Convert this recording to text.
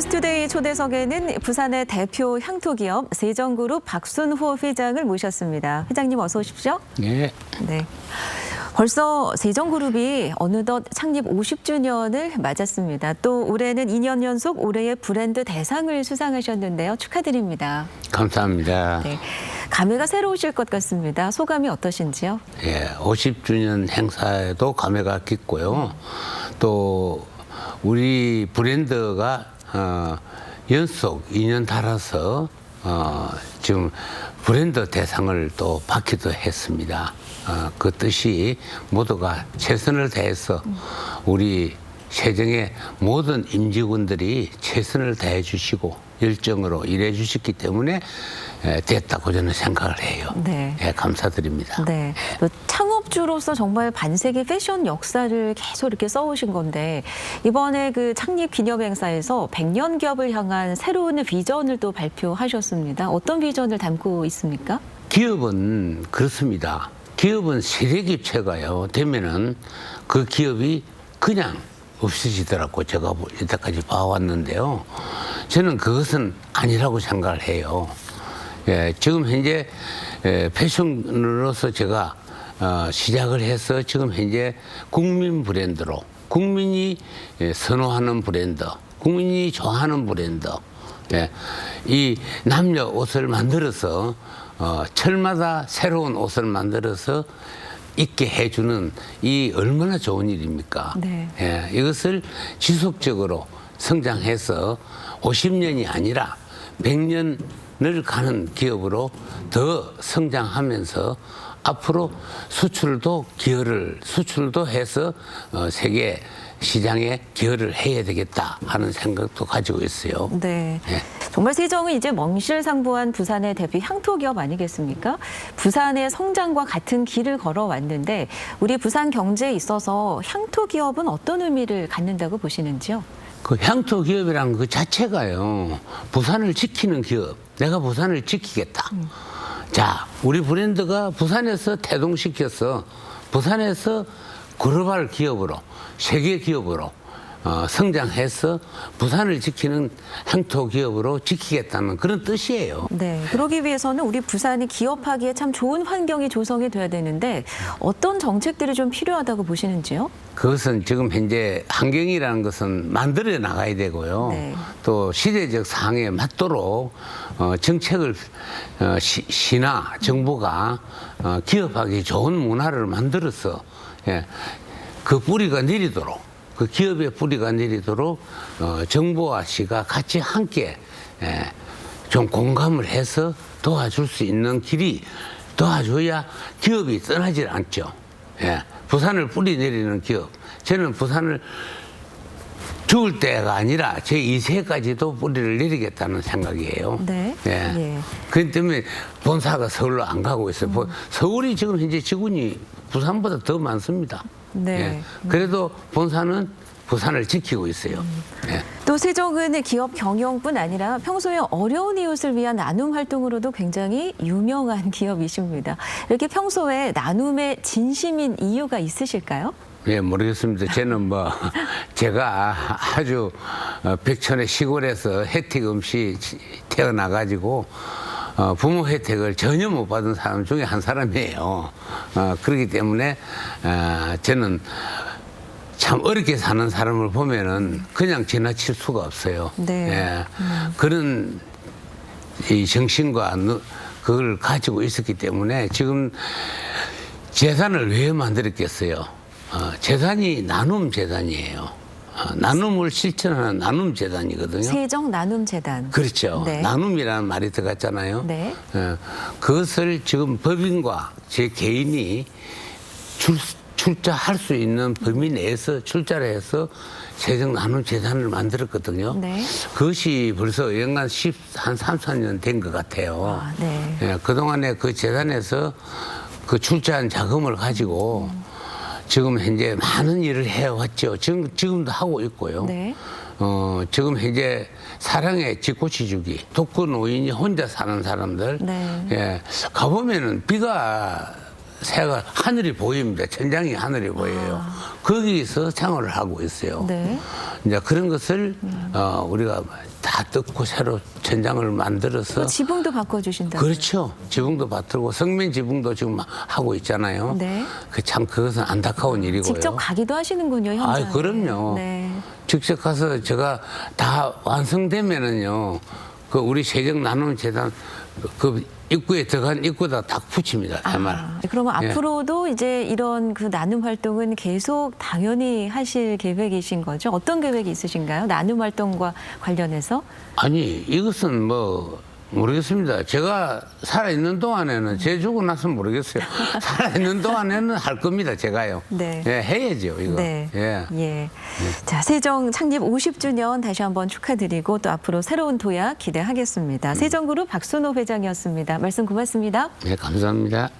뉴스투데이 초대석에는 부산의 대표 향토기업 세정그룹 박순호 회장을 모셨습니다. 회장님 어서 오십시오. 네. 네. 벌써 세정그룹이 어느덧 창립 50주년을 맞았습니다. 또 올해는 2년 연속 올해의 브랜드 대상을 수상하셨는데요. 축하드립니다. 감사합니다. 네. 감회가 새로우실 것 같습니다. 소감이 어떠신지요? 예, 50주년 행사에도 감회가 깊고요. 또 우리 브랜드가 어, 연속 2년 달아서 어, 지금 브랜드 대상을 또 받기도 했습니다. 어, 그 뜻이 모두가 최선을 다해서 우리 세정의 모든 임직원들이 최선을 다해 주시고 열정으로 일해 주셨기 때문에 에, 됐다고 저는 생각을 해요. 네. 예, 감사드립니다. 네. 또 창업주로서 정말 반세기 패션 역사를 계속 이렇게 써오신 건데 이번에 그 창립 기념 행사에서 100년 기업을 향한 새로운 비전을 또 발표하셨습니다. 어떤 비전을 담고 있습니까? 기업은 그렇습니다. 기업은 세대 교체가요 되면은 그 기업이 그냥 없어지더라고 제가 뭐 이때까지 봐왔는데요. 저는 그것은 아니라고 생각을 해요. 예, 지금 현재 예, 패션으로서 제가 어, 시작을 해서 지금 현재 국민 브랜드로 국민이 예, 선호하는 브랜드, 국민이 좋아하는 브랜드, 예, 이 남녀 옷을 만들어서 어, 철마다 새로운 옷을 만들어서 입게 해주는 이 얼마나 좋은 일입니까? 네. 예, 이것을 지속적으로 성장해서 50년이 아니라 100년을 가는 기업으로 더 성장하면서 앞으로 수출도 기여를 수출도 해서 어, 세계 시장에 기여를 해야 되겠다 하는 생각도 가지고 있어요. 네. 예. 정말 세정은 이제 멍실상부한 부산의 대표 향토 기업 아니겠습니까? 부산의 성장과 같은 길을 걸어왔는데 우리 부산 경제에 있어서 향토 기업은 어떤 의미를 갖는다고 보시는지요? 그 향토 기업이라는 그 자체가요. 부산을 지키는 기업. 내가 부산을 지키겠다. 자, 우리 브랜드가 부산에서 태동시켜서 부산에서 글로벌 기업으로 세계 기업으로 어, 성장해서 부산을 지키는 향토 기업으로 지키겠다는 그런 뜻이에요. 네. 그러기 위해서는 우리 부산이 기업하기에 참 좋은 환경이 조성이 돼야 되는데 어떤 정책들이 좀 필요하다고 보시는지요? 그것은 지금 현재 환경이라는 것은 만들어 나가야 되고요. 네. 또 시대적 상황에 맞도록 어, 정책을 어, 시, 시나 정부가 어, 기업하기 좋은 문화를 만들어서 예, 그 뿌리가 내리도록 그 기업의 뿌리가 내리도록 어, 정부와 시가 같이 함께 예, 좀 공감을 해서 도와줄 수 있는 길이 도와줘야 기업이 떠나질 않죠. 예, 부산을 뿌리 내리는 기업. 저는 부산을 죽을 때가 아니라 제 2세까지도 뿌리를 내리겠다는 생각이에요. 네. 예. 예. 그렇기 때문에 본사가 서울로 안 가고 있어요. 본- 서울이 지금 현재 직원이 부산보다 더 많습니다. 네. 예. 그래도 본사는 부산을 지키고 있어요. 예. 또 세종은 기업 경영뿐 아니라 평소에 어려운 이웃을 위한 나눔 활동으로도 굉장히 유명한 기업이십니다. 이렇게 평소에 나눔에 진심인 이유가 있으실까요? 예, 모르겠습니다. 저는 뭐, 제가 아주 어, 백천의 시골에서 혜택 없이 태어나가지고, 어, 부모 혜택을 전혀 못 받은 사람 중에 한 사람이에요. 어, 그렇기 때문에, 어, 저는 참 어렵게 사는 사람을 보면은 그냥 지나칠 수가 없어요. 네. 예. 그런 이 정신과 너- 그걸 가지고 있었기 때문에 지금 재산을 왜 만들었겠어요? 어, 재산이 나눔 재단이에요. 어, 나눔을 실천하는 나눔 재단이거든요. 세정 나눔 재단. 그렇죠. 네. 나눔이라는 말이 들어갔잖아요. 네. 어, 그것을 지금 법인과 제 개인이 출, 출자할 수 있는 범위 내에서 출자를 해서 세정 나눔 재단을 만들었거든요. 네. 그것이 벌써 연간 10, 한 3, 4년 된 것 같아요. 아, 네. 예, 그동안에 그 재단에서 그 출자한 자금을 가지고 지금 현재 많은 일을 해왔죠. 지금, 지금도 하고 있고요. 네. 어, 지금 현재 사랑의 집고치주기, 독거 노인이 혼자 사는 사람들. 네. 예, 가보면은 비가 새가 하늘이 보입니다. 천장이 하늘이 보여요. 거기서 생활을 하고 있어요. 네. 이제 그런 것을 어, 우리가 다 뜯고 새로 전장을 만들어서 또 지붕도 바꿔주신다고요. 그렇죠. 지붕도 받들고 성면 지붕도 지금 하고 있잖아요. 네. 그 참 그것은 안타까운 일이고요. 직접 가기도 하시는군요, 현장에. 아, 그럼요. 네. 직접 가서 제가 다 완성되면은요, 그 우리 세정 나눔 재단 그 입구에 들어간 입구다 딱 붙입니다. 정말. 아, 그러면 예. 앞으로도 이제 이런 그 나눔 활동은 계속 당연히 하실 계획이신 거죠? 어떤 계획이 있으신가요? 나눔 활동과 관련해서? 아니 이것은 뭐 모르겠습니다. 제가 살아 있는 동안에는 제 죽고 나서 모르겠어요. 살아 있는 동안에는 할 겁니다. 제가요. 네. 예, 해야죠 이거. 네. 예. 예. 자, 세정 창립 50주년 다시 한번 축하드리고 또 앞으로 새로운 도약 기대하겠습니다. 세정그룹 박순호 회장이었습니다. 말씀 고맙습니다. 네, 감사합니다.